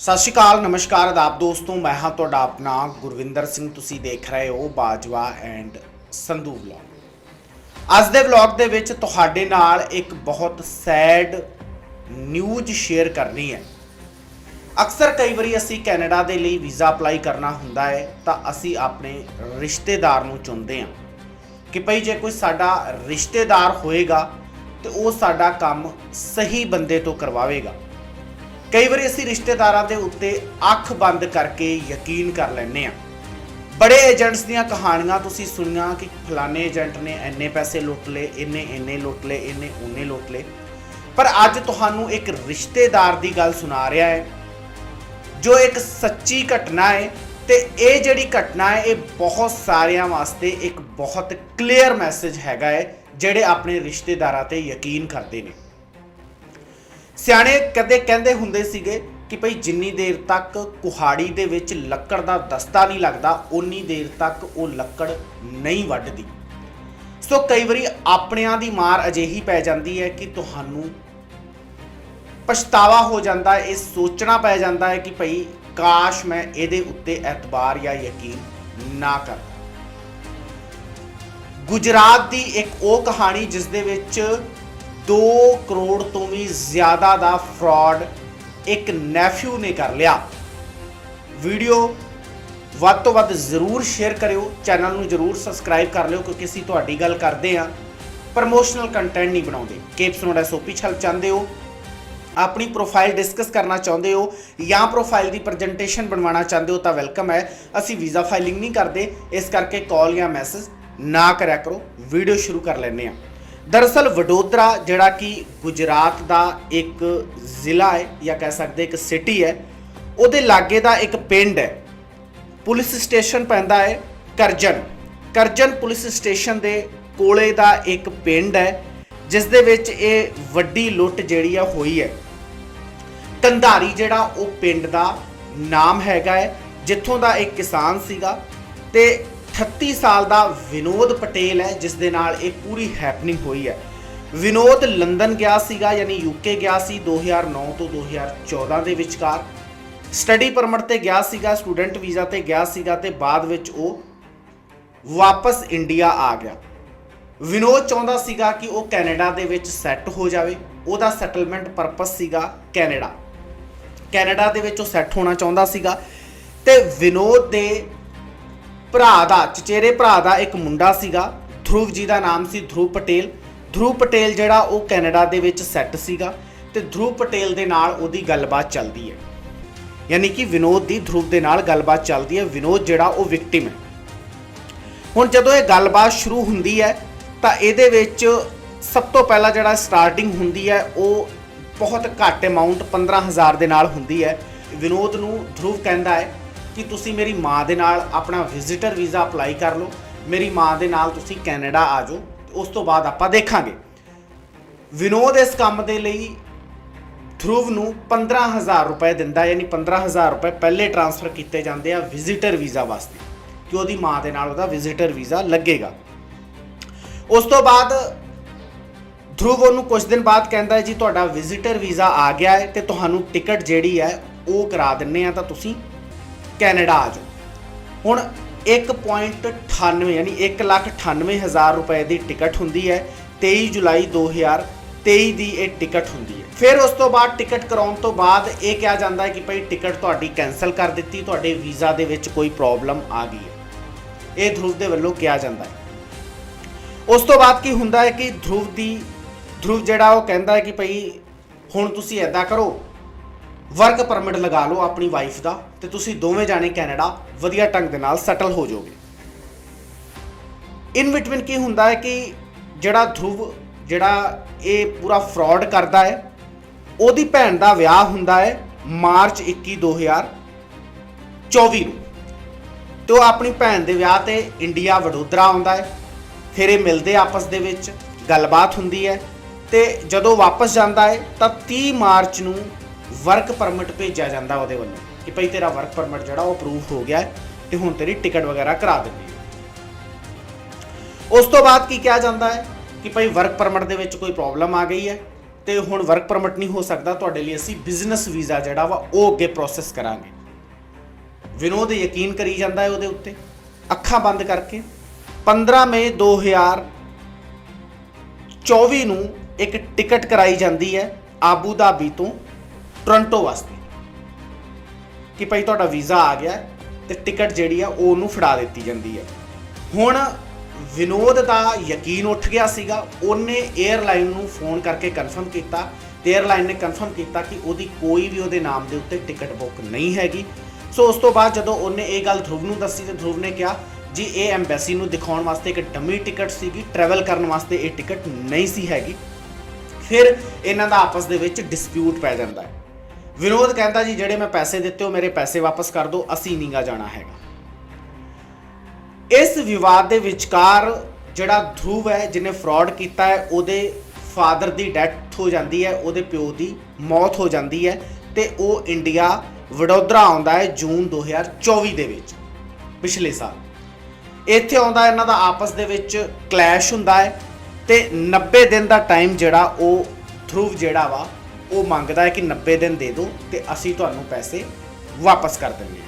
ਸਤਿ ਸ਼੍ਰੀ ਅਕਾਲ, ਨਮਸਕਾਰ ਆਦਾਬ ਦੋਸਤੋ, ਮੈਂ ਹਾਂ ਤੁਹਾਡਾ ਆਪਣਾ ਗੁਰਵਿੰਦਰ ਸਿੰਘ, ਤੁਸੀਂ ਦੇਖ ਰਹੇ ਹੋ ਬਾਜਵਾ ਐਂਡ ਸੰਧੂ ਵਲੌਗ ਅੱਜ ਦੇ ਵਲੌਗ ਦੇ ਵਿੱਚ ਤੁਹਾਡੇ ਨਾਲ ਇੱਕ ਬਹੁਤ ਸੈਡ ਨਿਊਜ਼ ਸ਼ੇਅਰ ਕਰਨੀ ਹੈ। ਅਕਸਰ ਕਈ ਵਾਰੀ ਅਸੀਂ ਕੈਨੇਡਾ ਦੇ ਲਈ ਵੀਜ਼ਾ ਅਪਲਾਈ ਕਰਨਾ ਹੁੰਦਾ ਹੈ, ਤਾਂ ਅਸੀਂ ਆਪਣੇ ਰਿਸ਼ਤੇਦਾਰ ਨੂੰ ਚੁਣਦੇ ਹਾਂ ਕਿ ਭਈ ਜੇ ਕੋਈ ਸਾਡਾ ਰਿਸ਼ਤੇਦਾਰ ਹੋਏਗਾ, ਤੇ ਉਹ ਸਾਡਾ ਕੰਮ ਸਹੀ ਬੰਦੇ ਤੋਂ ਕਰਵਾਵੇਗਾ। ਕਈ ਵਾਰੀ ਅਸੀਂ ਰਿਸ਼ਤੇਦਾਰਾਂ ਦੇ ਉੱਤੇ ਅੱਖ ਬੰਦ ਕਰਕੇ ਯਕੀਨ ਕਰ ਲੈਂਦੇ ਆ ਬੜੇ ਏਜੰਟਸ ਦੀਆਂ ਕਹਾਣੀਆਂ ਤੁਸੀਂ ਸੁਣੀਆਂ ਕਿ ਫਲਾਣੇ ਏਜੰਟ ਨੇ ਇੰਨੇ ਪੈਸੇ ਲੁੱਟ ਲਏ, ਇੰਨੇ ਇੰਨੇ ਲੁੱਟ ਲਏ, ਇੰਨੇ ਉਹਨੇ ਲੁੱਟ ਲਏ। ਪਰ ਅੱਜ ਤੁਹਾਨੂੰ ਇੱਕ ਰਿਸ਼ਤੇਦਾਰ ਦੀ ਗੱਲ ਸੁਣਾ ਰਿਹਾ ਹੈ, ਜੋ ਇੱਕ ਸੱਚੀ ਘਟਨਾ ਹੈ ਤੇ ਇਹ ਜਿਹੜੀ ਘਟਨਾ ਹੈ, ਇਹ ਬਹੁਤ ਸਾਰਿਆਂ ਵਾਸਤੇ ਇੱਕ ਬਹੁਤ ਕਲੀਅਰ ਮੈਸੇਜ ਹੈਗਾ ਹੈ, ਜਿਹੜੇ ਆਪਣੇ ਰਿਸ਼ਤੇਦਾਰਾਂ ਤੇ ਯਕੀਨ ਕਰਦੇ ਨੇ। ਸਿਆਣੇ ਕਦੇ ਕਹਿੰਦੇ ਹੁੰਦੇ ਸੀਗੇ ਕਿ ਭਈ ਜਿੰਨੀ ਦੇਰ ਤੱਕ ਕੁਹਾੜੀ ਦੇ ਵਿੱਚ ਲੱਕੜ ਦਾ ਦਸਤਾ ਨਹੀਂ ਲੱਗਦਾ ਉਨੀ ਦੇਰ ਤੱਕ ਉਹ ਲੱਕੜ ਨਹੀਂ ਵੱਢਦੀ। ਸੋ ਕਈ ਵਾਰੀ ਆਪਣਿਆਂ ਦੀ ਮਾਰ ਅਜਿਹੀ ਪੈ ਜਾਂਦੀ ਹੈ ਕਿ ਤੁਹਾਨੂੰ ਪਛਤਾਵਾ ਹੋ ਜਾਂਦਾ ਹੈ, ਇਹ ਸੋਚਣਾ ਪੈ ਜਾਂਦਾ ਹੈ ਕਿ ਭਈ ਕਾਸ਼ ਮੈਂ ਇਹਦੇ ਉੱਤੇ ਐਤਬਾਰ ਜਾਂ ਯਕੀਨ ਨਾ ਕਰਦਾ ਗੁਜਰਾਤ ਦੀ ਇੱਕ ਉਹ ਕਹਾਣੀ ਜਿਸ ਦੇ ਵਿੱਚ 2 ਕਰੋੜ ਤੋਂ ਵੀ ਜ਼ਿਆਦਾ ਦਾ ਫਰਾਡ ਇੱਕ ਨੈਫਿਊ ਨੇ ਕਰ ਲਿਆ। ਵੀਡੀਓ ਵੱਧ ਤੋਂ ਵੱਧ ਜ਼ਰੂਰ ਸ਼ੇਅਰ ਕਰਿਓ ਚੈਨਲ ਨੂੰ ਜ਼ਰੂਰ ਸਬਸਕ੍ਰਾਈਬ ਕਰ ਲਿਓ ਕਿਉਂਕਿ ਅਸੀਂ ਤੁਹਾਡੀ ਗੱਲ ਕਰਦੇ ਹਾਂ। ਪ੍ਰਮੋਸ਼ਨਲ ਕੰਟੈਂਟ ਨਹੀਂ ਬਣਾਉਂਦੇ। ਕੇਪਸ ਨੋਟ ਐਸਓਪੀ ਛਲ ਚਾਹੁੰਦੇ ਹੋ, ਆਪਣੀ ਪ੍ਰੋਫਾਈਲ ਡਿਸਕਸ ਕਰਨਾ ਚਾਹੁੰਦੇ ਹੋ ਜਾਂ ਪ੍ਰੋਫਾਈਲ ਦੀ ਪ੍ਰੈਜੈਂਟੇਸ਼ਨ ਬਣਵਾਉਣਾ ਚਾਹੁੰਦੇ ਹੋ ਤਾਂ ਵੈਲਕਮ ਹੈ। ਅਸੀਂ ਵੀਜ਼ਾ ਫਾਈਲਿੰਗ ਨਹੀਂ ਕਰਦੇ, ਇਸ ਕਰਕੇ ਕਾਲ ਜਾਂ ਮੈਸੇਜ ਨਾ ਕਰਿਆ ਕਰੋ, ਵੀਡੀਓ ਸ਼ੁਰੂ ਕਰ ਲੈਂਦੇ ਹਾਂ। ਦਰਅਸਲ ਵਡੋਦਰਾ, ਜਿਹੜਾ ਕਿ ਗੁਜਰਾਤ ਦਾ ਇੱਕ ਜ਼ਿਲ੍ਹਾ ਹੈ ਜਾਂ ਕਹਿ ਸਕਦੇ ਇੱਕ ਸਿਟੀ ਹੈ, ਉਹਦੇ ਲਾਗੇ ਦਾ ਇੱਕ ਪਿੰਡ ਹੈ। ਪੁਲਿਸ ਸਟੇਸ਼ਨ ਪੈਂਦਾ ਹੈ ਕਰਜਨ। ਕਰਜਨ ਪੁਲਿਸ ਸਟੇਸ਼ਨ ਦੇ ਕੋਲੇ ਦਾ ਇੱਕ ਪਿੰਡ ਹੈ, ਜਿਸ ਦੇ ਵਿੱਚ ਇਹ ਵੱਡੀ ਲੁੱਟ ਜਿਹੜੀ ਆ ਹੋਈ ਹੈ। ਕੰਧਾਰੀ ਜਿਹੜਾ ਉਹ ਪਿੰਡ ਦਾ ਨਾਮ ਹੈਗਾ ਹੈ, ਜਿੱਥੋਂ ਦਾ ਇੱਕ ਕਿਸਾਨ ਸੀਗਾ ਤੇ 38 ਸਾਲ ਦਾ ਵਿਨੋਦ ਪਟੇਲ ਹੈ, ਜਿਸ ਦੇ ਨਾਲ ਇਹ ਪੂਰੀ ਹੈਪਨਿੰਗ ਹੋਈ ਹੈ। ਵਿਨੋਦ ਲੰਡਨ ਗਿਆ ਸੀਗਾ, ਯਾਨੀ ਯੂਕੇ ਗਿਆ ਸੀ 2009 ਤੋਂ 2014 ਦੇ ਵਿਚਕਾਰ। ਸਟੱਡੀ ਪਰਮਿਟ ਤੇ ਗਿਆ ਸੀਗਾ ਸਟੂਡੈਂਟ ਵੀਜ਼ਾ ਤੇ ਗਿਆ ਸੀਗਾ ਤੇ ਬਾਅਦ ਵਿੱਚ ਉਹ ਵਾਪਸ ਇੰਡੀਆ ਆ ਗਿਆ। ਵਿਨੋਦ ਚਾਹੁੰਦਾ ਸੀਗਾ ਕਿ ਉਹ ਕੈਨੇਡਾ ਦੇ ਵਿੱਚ ਸੈੱਟ ਹੋ ਜਾਵੇ। ਉਹਦਾ ਸੈਟਲਮੈਂਟ ਪਰਪਸ ਸੀਗਾ ਕੈਨੇਡਾ। ਕੈਨੇਡਾ ਦੇ ਵਿੱਚ ਉਹ ਸੈੱਟ ਹੋਣਾ ਚਾਹੁੰਦਾ ਸੀਗਾ। ਤੇ ਵਿਨੋਦ ਦੇ ਭਰਾ ਦਾ, ਚਚੇਰੇ ਭਰਾ ਦਾ ਇੱਕ ਮੁੰਡਾ ਸੀਗਾ। ਧਰੁਵ ਜੀ ਦਾ ਨਾਮ ਸੀ ਧਰੁਵ ਪਟੇਲ। ਧਰੁਵ ਪਟੇਲ ਜਿਹੜਾ ਉਹ ਕੈਨੇਡਾ ਦੇ ਵਿੱਚ ਸੈੱਟ ਸੀਗਾ ਤੇ ਧਰੁਵ ਪਟੇਲ ਦੇ ਨਾਲ ਉਹਦੀ ਗੱਲਬਾਤ ਚੱਲਦੀ ਹੈ। ਯਾਨੀ ਕਿ ਵਿਨੋਦ ਦੀ ਧਰੁਵ ਦੇ ਨਾਲ ਗੱਲਬਾਤ ਚੱਲਦੀ ਹੈ। ਵਿਨੋਦ ਜਿਹੜਾ ਉਹ ਵਿਕਟਿਮ ਹੈ। ਹੁਣ ਜਦੋਂ ਇਹ ਗੱਲਬਾਤ ਸ਼ੁਰੂ ਹੁੰਦੀ ਹੈ, ਤਾਂ ਇਹਦੇ ਵਿੱਚ ਸਭ ਤੋਂ ਪਹਿਲਾਂ ਜਿਹੜਾ ਸਟਾਰਟਿੰਗ ਹੁੰਦੀ ਹੈ, ਉਹ ਬਹੁਤ ਘੱਟ ਅਮਾਉਂਟ 15000 ਦੇ ਨਾਲ ਹੁੰਦੀ ਹੈ। ਵਿਨੋਦ ਨੂੰ ਧਰੁਵ ਕਹਿੰਦਾ ਹੈ ਕਿ ਤੁਸੀਂ ਮੇਰੀ ਮਾਂ ਦੇ ਨਾਲ ਆਪਣਾ ਵਿਜ਼ਿਟਰ ਵੀਜ਼ਾ ਅਪਲਾਈ ਕਰ ਲਓ। ਮੇਰੀ ਮਾਂ ਦੇ ਨਾਲ ਤੁਸੀਂ ਕੈਨੇਡਾ ਆ ਜਾਓ। ਉਸ ਤੋਂ ਬਾਅਦ ਆਪਾਂ ਦੇਖਾਂਗੇ। ਵਿਨੋਦ ਇਸ ਕੰਮ ਦੇ ਲਈ ਧਰੁਵ ਨੂੰ 15000 ਰੁਪਏ ਦਿੰਦਾ, ਯਾਨੀ 15000 ਰੁਪਏ ਪਹਿਲੇ ਟ੍ਰਾਂਸਫਰ ਕੀਤੇ ਜਾਂਦੇ ਆ ਵਿਜ਼ਿਟਰ ਵੀਜ਼ਾ ਵਾਸਤੇ। ਕਿ ਉਹਦੀ ਮਾਂ ਦੇ ਨਾਲ ਉਹਦਾ ਵਿਜ਼ਿਟਰ ਵੀਜ਼ਾ ਲੱਗੇਗਾ। ਉਸ ਤੋਂ ਬਾਅਦ ਧਰੁਵ ਉਹਨੂੰ ਕੁਝ ਦਿਨ ਬਾਅਦ ਕਹਿੰਦਾ ਹੈ, ਜੀ, ਤੁਹਾਡਾ ਵਿਜ਼ਿਟਰ ਵੀਜ਼ਾ ਆ ਗਿਆ ਹੈ ਤੇ ਤੁਹਾਨੂੰ ਟਿਕਟ ਜਿਹੜੀ ਹੈ ਉਹ ਕਰਾ ਦਿੰਨੇ ਆ ਤਾਂ ਤੁਸੀਂ ਕੈਨੇਡਾ ਆ ਜਾਓ। ਹੁਣ 1.98 ਯਾਨੀ 198000 ਰੁਪਏ ਦੀ ਟਿਕਟ ਹੁੰਦੀ ਹੈ 23 ਜੁਲਾਈ 2023 ਦੀ ਇਹ ਟਿਕਟ ਹੁੰਦੀ ਹੈ। ਫਿਰ ਉਸ ਤੋਂ ਬਾਅਦ ਟਿਕਟ ਕਰਾਉਣ ਤੋਂ ਬਾਅਦ ਇਹ ਕਿਹਾ ਜਾਂਦਾ ਹੈ ਕਿ ਭਈ ਟਿਕਟ ਤੁਹਾਡੀ ਕੈਨਸਲ ਕਰ ਦਿੱਤੀ, ਤੁਹਾਡੇ ਵੀਜ਼ਾ ਦੇ ਵਿੱਚ ਕੋਈ ਪ੍ਰੋਬਲਮ ਆ ਗਈ ਹੈ। ਇਹ ਧਰੁਵ ਦੇ ਵੱਲੋਂ ਕਿਹਾ ਜਾਂਦਾ ਹੈ। ਉਸ ਤੋਂ ਬਾਅਦ ਕੀ ਹੁੰਦਾ ਹੈ ਕਿ ਧਰੁਵ ਦੀ ਧਰੁਵ ਜਿਹੜਾ ਉਹ ਕਹਿੰਦਾ ਹੈ ਕਿ ਭਈ ਹੁਣ ਤੁਸੀਂ ਐਦਾਂ ਕਰੋ ਵਰਕ ਪਰਮਿਟ ਲਗਾ ਲਓ ਆਪਣੀ ਵਾਈਫ ਦਾ ਤੇ ਤੁਸੀਂ ਦੋਵੇਂ ਜਾਣੇ ਕੈਨੇਡਾ ਵਧੀਆ ਢੰਗ ਦੇ ਨਾਲ ਸੈਟਲ ਹੋ ਜਾਓਗੇ। ਇਨ ਬਿਟਵੀਨ ਕੀ ਹੁੰਦਾ ਹੈ ਕਿ ਜਿਹੜਾ ਧਰੁਵ ਜਿਹੜਾ ਇਹ ਪੂਰਾ ਫਰਾਡ ਕਰਦਾ ਹੈ, ਉਹਦੀ ਭੈਣ ਦਾ ਵਿਆਹ ਹੁੰਦਾ ਹੈ ਮਾਰਚ 21 2024 ਨੂੰ। ਤੇ ਉਹ ਆਪਣੀ ਭੈਣ ਦੇ ਵਿਆਹ ਤੇ ਇੰਡੀਆ ਵਡੋਦਰਾ ਆਉਂਦਾ ਹੈ, ਫਿਰ ਇਹ ਮਿਲਦੇ ਆਪਸ ਦੇ ਵਿੱਚ, ਗੱਲਬਾਤ ਹੁੰਦੀ ਹੈ ਤੇ ਜਦੋਂ ਵਾਪਸ ਜਾਂਦਾ ਹੈ ਤਾਂ 30 ਮਾਰਚ ਨੂੰ ਵਰਕ ਪਰਮਿਟ ਭੇਜਿਆ ਜਾਂਦਾ ਉਹਦੇ ਵੱਲੋਂ ਕਿ ਭਈ ਤੇਰਾ ਵਰਕ ਪਰਮਿਟ ਜਿਹੜਾ ਉਹ ਅਪਰੂਵ ਹੋ ਗਿਆ ਹੈ ਤੇ ਹੁਣ ਤੇਰੀ ਟਿਕਟ ਵਗੈਰਾ ਕਰਾ ਦਿੰਦੇ ਉਸ ਤੋਂ ਬਾਅਦ ਕੀ ਕਿਹਾ ਜਾਂਦਾ ਹੈ ਕਿ ਭਈ ਵਰਕ ਪਰਮਿਟ ਦੇ ਵਿੱਚ ਕੋਈ ਪ੍ਰੋਬਲਮ ਆ ਗਈ ਹੈ ਤੇ ਹੁਣ ਵਰਕ ਪਰਮਿਟ ਨਹੀਂ ਹੋ ਸਕਦਾ ਤੁਹਾਡੇ ਲਈ ਅਸੀਂ ਬਿਜ਼ਨਸ ਵੀਜ਼ਾ ਜਿਹੜਾ ਵਾ ਉਹ ਅੱਗੇ ਪ੍ਰੋਸੈਸ ਕਰਾਂਗੇ। ਵਿਨੋਦ ਯਕੀਨ ਕਰੀ ਜਾਂਦਾ ਹੈ ਉਹਦੇ ਉੱਤੇ। ਅੱਖਾਂ ਬੰਦ ਕਰਕੇ 15 ਮਈ 2024 ਨੂੰ ਇੱਕ ਟਿਕਟ ਕਰਾਈ ਜਾਂਦੀ ਹੈ ਆਬੂ ਧਾਬੀ ਤੋਂ ਟੋਰਾਂਟੋ ਵਾਸਤੇ ਕਿ ਭਾਈ ਤੁਹਾਡਾ ਵੀਜ਼ਾ ਆ ਗਿਆ ਹੈ ਤੇ ਟਿਕਟ ਜਿਹੜੀ ਆ ਉਹ ਉਹਨੂੰ ਫੜਾ ਦਿੱਤੀ ਜਾਂਦੀ ਹੈ ਹੁਣ ਵਿਨੋਦ ਦਾ ਯਕੀਨ ਉੱਠ ਗਿਆ ਸੀਗਾ, ਉਹਨੇ 에ਅਰਲਾਈਨ ਨੂੰ ਫੋਨ ਕਰਕੇ ਕਨਫਰਮ ਕੀਤਾ ਤੇ 에ਅਰਲਾਈਨ ਨੇ ਕਨਫਰਮ ਕੀਤਾ ਕਿ ਉਹਦੀ ਕੋਈ ਵੀ ਉਹਦੇ ਨਾਮ ਦੇ ਉੱਤੇ ਟਿਕਟ ਬੁੱਕ ਨਹੀਂ ਹੈਗੀ। ਸੋ ਉਸ ਤੋਂ ਬਾਅਦ ਜਦੋਂ ਉਹਨੇ ਇਹ ਗੱਲ ਧਰੁਵ ਨੂੰ ਦੱਸੀ ਤੇ ਧਰੁਵ ਨੇ ਕਿਹਾ ਜੀ, ਇਹ ਐਮਬੈਸੀ ਨੂੰ ਦਿਖਾਉਣ ਵਾਸਤੇ ਇੱਕ ਡਮੀ ਟਿਕਟ ਸੀਗੀ ਟਰੈਵਲ ਕਰਨ ਵਾਸਤੇ ਇਹ ਟਿਕਟ ਨਹੀਂ ਸੀ ਹੈਗੀ। ਫਿਰ ਇਹਨਾਂ ਦਾ ਆਪਸ ਦੇ ਵਿੱਚ ਡਿਸਪਿਊਟ ਪੈ ਜਾਂਦਾ ਹੈ। ਵਿਨੋਦ ਕਹਿੰਦਾ ਜੀ, ਜਿਹੜੇ ਮੈਂ ਪੈਸੇ ਦਿੱਤੇ, ਉਹ ਮੇਰੇ ਪੈਸੇ ਵਾਪਸ ਕਰ ਦਿਓ, ਅਸੀਂ ਨਹੀਂਗਾ ਜਾਣਾ ਹੈਗਾ। ਇਸ ਵਿਵਾਦ ਦੇ ਵਿਚਕਾਰ ਜਿਹੜਾ ਧਰੁਵ ਹੈ, ਜਿਹਨੇ ਫਰਾਡ ਕੀਤਾ ਹੈ, ਉਹਦੇ ਫਾਦਰ ਦੀ ਡੈਥ ਹੋ ਜਾਂਦੀ ਹੈ, ਉਹਦੇ ਪਿਓ ਦੀ ਮੌਤ ਹੋ ਜਾਂਦੀ ਹੈ ਤੇ ਉਹ ਇੰਡੀਆ ਵਡੋਦਰਾ ਆਉਂਦਾ ਹੈ ਜੂਨ 2024 ਦੇ ਵਿੱਚ, ਪਿਛਲੇ ਸਾਲ। ਇੱਥੇ ਆਉਂਦਾ, ਇਹਨਾਂ ਦਾ ਆਪਸ ਦੇ ਵਿੱਚ ਕਲੈਸ਼ ਹੁੰਦਾ ਹੈ ਤੇ 90 ਦਿਨ ਦਾ ਟਾਈਮ ਜਿਹੜਾ ਉਹ ਧਰੁਵ ਜਿਹੜਾ ਵਾ ਉਹ ਮੰਗਦਾ ਹੈ ਕਿ 90 ਦਿਨ ਦੇ ਦਿਓ ਤੇ ਅਸੀਂ ਤੁਹਾਨੂੰ ਪੈਸੇ ਵਾਪਸ ਕਰ ਦਿੰਦੇ ਹਾਂ।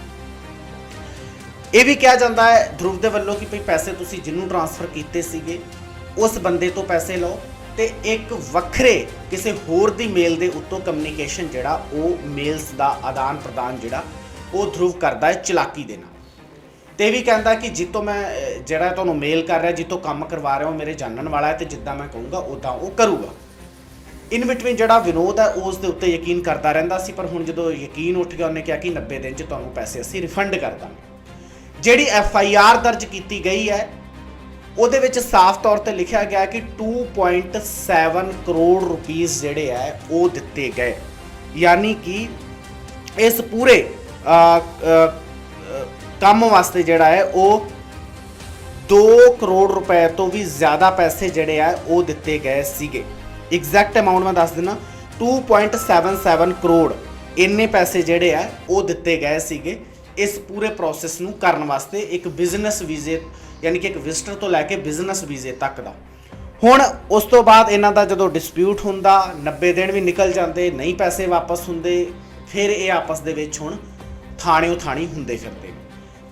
ਇਹ ਵੀ ਕਿਹਾ ਜਾਂਦਾ ਹੈ ਧਰੁਵ ਦੇ ਵੱਲੋਂ ਕਿ ਭਈ ਪੈਸੇ ਤੁਸੀਂ ਜਿਹਨੂੰ ਟ੍ਰਾਂਸਫਰ ਕੀਤੇ ਸੀਗੇ, ਉਸ ਬੰਦੇ ਤੋਂ ਪੈਸੇ ਲਓ ਤੇ ਇੱਕ ਵੱਖਰੇ ਕਿਸੇ ਹੋਰ ਦੀ ਮੇਲ ਦੇ ਉੱਤੋਂ ਕਮਿਊਨੀਕੇਸ਼ਨ ਜਿਹੜਾ ਉਹ ਮੇਲਸ ਦਾ ਆਦਾਨ ਪ੍ਰਦਾਨ ਜਿਹੜਾ ਉਹ ਧਰੁਵ ਕਰਦਾ ਹੈ ਚਲਾਕੀ ਦੇ ਨਾਲ। ਤੇ ਇਹ ਵੀ ਕਹਿੰਦਾ ਕਿ ਜਿੱਤੋਂ ਮੈਂ ਜਿਹੜਾ ਤੁਹਾਨੂੰ ਮੇਲ ਕਰ ਰਿਹਾ, ਜਿੱਤੋਂ ਕੰਮ ਕਰਵਾ ਰਿਹਾ ਉਹ ਮੇਰੇ ਜਾਣਨ ਵਾਲਾ ਹੈ ਤੇ ਜਿੱਦਾਂ ਮੈਂ ਕਹੂੰਗਾ ਉਦਾਂ ਉਹ ਕਰੂਗਾ। ਇਨ ਬਿਟਵੀਨ ਜਿਹੜਾ ਵਿਨੋਦ ਹੈ, ਉਸ ਦੇ ਉੱਤੇ ਯਕੀਨ ਕਰਦਾ ਰਹਿੰਦਾ ਸੀ, ਪਰ ਹੁਣ ਜਦੋਂ ਯਕੀਨ ਉੱਠ ਗਿਆ, ਉਹਨੇ ਕਿਹਾ ਕਿ 90 ਦਿਨ 'ਚ ਤੁਹਾਨੂੰ ਪੈਸੇ ਅਸੀਂ ਰਿਫੰਡ ਕਰ ਦਾਂਗੇ। ਜਿਹੜੀ ਐਫ ਆਈ ਆਰ ਦਰਜ ਕੀਤੀ ਗਈ ਹੈ, ਉਹਦੇ ਵਿੱਚ ਸਾਫ਼ ਤੌਰ ਤੇ ਲਿਖਿਆ ਗਿਆ ਕਿ 2.7 ਕਰੋੜ ਰੁਪੀਸ ਜਿਹੜੇ ਹੈ, ਉਹ ਦਿੱਤੇ ਗਏ। ਯਾਨੀ ਕਿ ਇਸ ਪੂਰੇ ਕੰਮ ਵਾਸਤੇ ਜਿਹੜਾ ਹੈ, ਉਹ 2 ਕਰੋੜ ਰੁਪਏ ਤੋਂ ਵੀ ਜ਼ਿਆਦਾ ਪੈਸੇ ਜਿਹੜੇ ਆ ਉਹ ਦਿੱਤੇ ਗਏ ਸੀਗੇ। ਐਗਜ਼ੈਕਟ ਅਮਾਉਂਟ ਮੈਂ ਦੱਸ ਦਿੰਨਾ 2.77 ਕਰੋੜ ਇੰਨੇ ਪੈਸੇ ਜਿਹੜੇ ਆ ਉਹ ਦਿੱਤੇ ਗਏ ਸੀਗੇ ਇਸ ਪੂਰੇ ਪ੍ਰੋਸੈਸ ਨੂੰ ਕਰਨ ਵਾਸਤੇ ਇੱਕ ਬਿਜ਼ਨਸ ਵੀਜ਼ੇ ਯਾਨੀ ਕਿ ਇੱਕ ਵਿਜ਼ਟਰ ਤੋਂ ਲੈ ਕੇ ਬਿਜ਼ਨਸ ਵੀਜ਼ੇ ਤੱਕ ਦਾ ਹੁਣ ਉਸ ਤੋਂ ਬਾਅਦ ਇਹਨਾਂ ਦਾ ਜਦੋਂ ਡਿਸਪਿਊਟ ਹੁੰਦਾ 90 ਦਿਨ ਵੀ ਨਿਕਲ ਜਾਂਦੇ ਨਹੀਂ ਪੈਸੇ ਵਾਪਸ ਹੁੰਦੇ ਫਿਰ ਇਹ ਆਪਸ ਦੇ ਵਿੱਚ ਹੁਣ ਥਾਣਿਓ ਥਾਣੀ ਹੁੰਦੇ ਫਿਰਦੇ ਨੇ।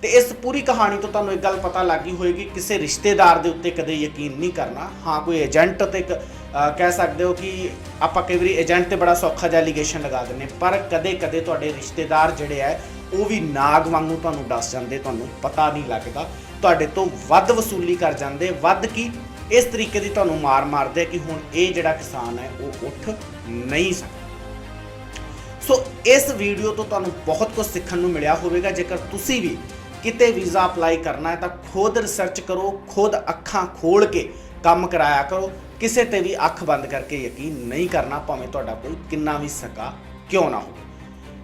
ਤੇ ਇਸ ਪੂਰੀ ਕਹਾਣੀ ਤੋਂ ਤੁਹਾਨੂੰ ਇੱਕ ਗੱਲ ਪਤਾ ਲੱਗੀ ਹੋਏਗੀ ਕਿਸੇ ਰਿਸ਼ਤੇਦਾਰ ਦੇ ਉੱਤੇ ਕਦੇ ਯਕੀਨ ਨਹੀਂ ਕਰਨਾ ਹਾਂ ਕੋਈ ਏਜੰਟ ਤੇ ਇੱਕ, ਕਹਿ ਸਕਦੇ ਹੋ ਕਿ ਆਪਾਂ ਕਈ ਵਾਰੀ ਏਜੰਟ ਤੇ ਬੜਾ ਸੌਖਾ ਜਿਹਾ ਐਲੀਗੇਸ਼ਨ ਲਗਾ ਦਿੰਨੇ ਪਰ ਕਦੇ ਕਦੇ ਤੁਹਾਡੇ ਰਿਸ਼ਤੇਦਾਰ ਜਿਹੜੇ ਆ ਉਹ ਵੀ ਨਾਗ ਵਾਂਗੂ ਤੁਹਾਨੂੰ ਦੱਸ ਜਾਂਦੇ, ਤੁਹਾਨੂੰ ਪਤਾ ਨਹੀਂ ਲੱਗਦਾ। ਤੁਹਾਡੇ ਤੋਂ ਵੱਧ ਵਸੂਲੀ ਕਰ ਜਾਂਦੇ, ਵੱਧ ਕੀ? ਇਸ ਤਰੀਕੇ ਦੀ ਤੁਹਾਨੂੰ ਮਾਰ ਮਾਰਦੇ ਕਿ ਹੁਣ ਇਹ ਜਿਹੜਾ ਕਿਸਾਨ ਹੈ, ਉਹ ਉੱਠ ਨਹੀਂ ਸਕਦਾ। ਸੋ ਇਸ ਵੀਡੀਓ ਤੋਂ ਤੁਹਾਨੂੰ ਬਹੁਤ ਕੁਝ ਸਿੱਖਣ ਨੂੰ ਮਿਲਿਆ ਹੋਵੇਗਾ। ਜੇਕਰ ਤੁਸੀਂ ਵੀ ਕਿਤੇ ਵੀਜ਼ਾ ਅਪਲਾਈ ਕਰਨਾ ਹੈ, ਤਾਂ ਖੁਦ ਰਿਸਰਚ ਕਰੋ, ਖੁਦ ਅੱਖਾਂ ਖੋਲ ਕੇ ਕੰਮ ਕਰਾਇਆ ਕਰੋ, ਕਿਸੇ ਤੇ ਵੀ ਅੱਖ ਬੰਦ ਕਰਕੇ ਯਕੀਨ ਨਹੀਂ ਕਰਨਾ, ਭਾਵੇਂ ਤੁਹਾਡਾ ਕੋਈ ਕਿੰਨਾ ਵੀ ਸਕਾ ਕਿਉਂ ਨਾ ਹੋਵੇ।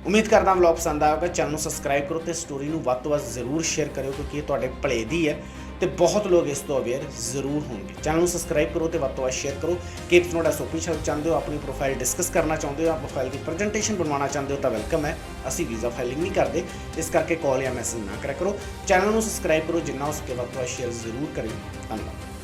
ਉਮੀਦ ਕਰਦਾ ਵਲੌਗ ਪਸੰਦ ਆਇਆ ਹੋਵੇਗਾ, ਚੈਨਲ ਨੂੰ ਸਬਸਕ੍ਰਾਈਬ ਕਰੋ ਤੇ ਸਟੋਰੀ ਨੂੰ ਵੱਧ ਤੋਂ ਵੱਧ ਜ਼ਰੂਰ ਸ਼ੇਅਰ ਕਰਿਓ, ਕਿਉਂਕਿ ਇਹ ਤੁਹਾਡੇ ਭਲੇ ਦੀ ਹੈ ਤੇ ਬਹੁਤ ਲੋਕ ਇਸ ਤੋਂ ਅਵੇਅਰ ਜ਼ਰੂਰ ਹੋਣਗੇ। ਚੈਨਲ ਨੂੰ ਸਬਸਕ੍ਰਾਈਬ ਕਰੋ ਤੇ ਵੱਧ ਤੋਂ ਵੱਧ ਸ਼ੇਅਰ ਕਰੋ। ਕਿ ਤੁਸੀਂ ਤੁਹਾਡਾ ਸੋਪੀ ਛੱਡ ਚਾਹੁੰਦੇ ਹੋ, ਆਪਣੀ ਪ੍ਰੋਫਾਈਲ ਡਿਸਕਸ ਕਰਨਾ ਚਾਹੁੰਦੇ ਹੋ ਆਪ ਪ੍ਰੋਫਾਈਲ ਦੀ ਪ੍ਰੈਜੈਂਟੇਸ਼ਨ ਬਣਵਾਉਣਾ ਚਾਹੁੰਦੇ ਹੋ, ਤਾਂ ਵੈਲਕਮ ਹੈ। ਅਸੀਂ ਵੀਜ਼ਾ ਫਾਈਲਿੰਗ ਨਹੀਂ ਕਰਦੇ, ਇਸ ਕਰਕੇ ਕਾਲ ਜਾਂ ਮੈਸੇਜ ਨਾ ਕਰਿਆ ਕਰੋ। ਚੈਨਲ ਨੂੰ ਸਬਸਕ੍ਰਾਈਬ ਕਰੋ, ਜਿੰਨਾ ਹੋ ਸਕੇ ਵੱਧ ਤੋਂ ਵੱਧ ਸ਼ੇਅਰ ਜ਼ਰੂਰ ਕਰਿਓ। ਧੰਨਵਾਦ।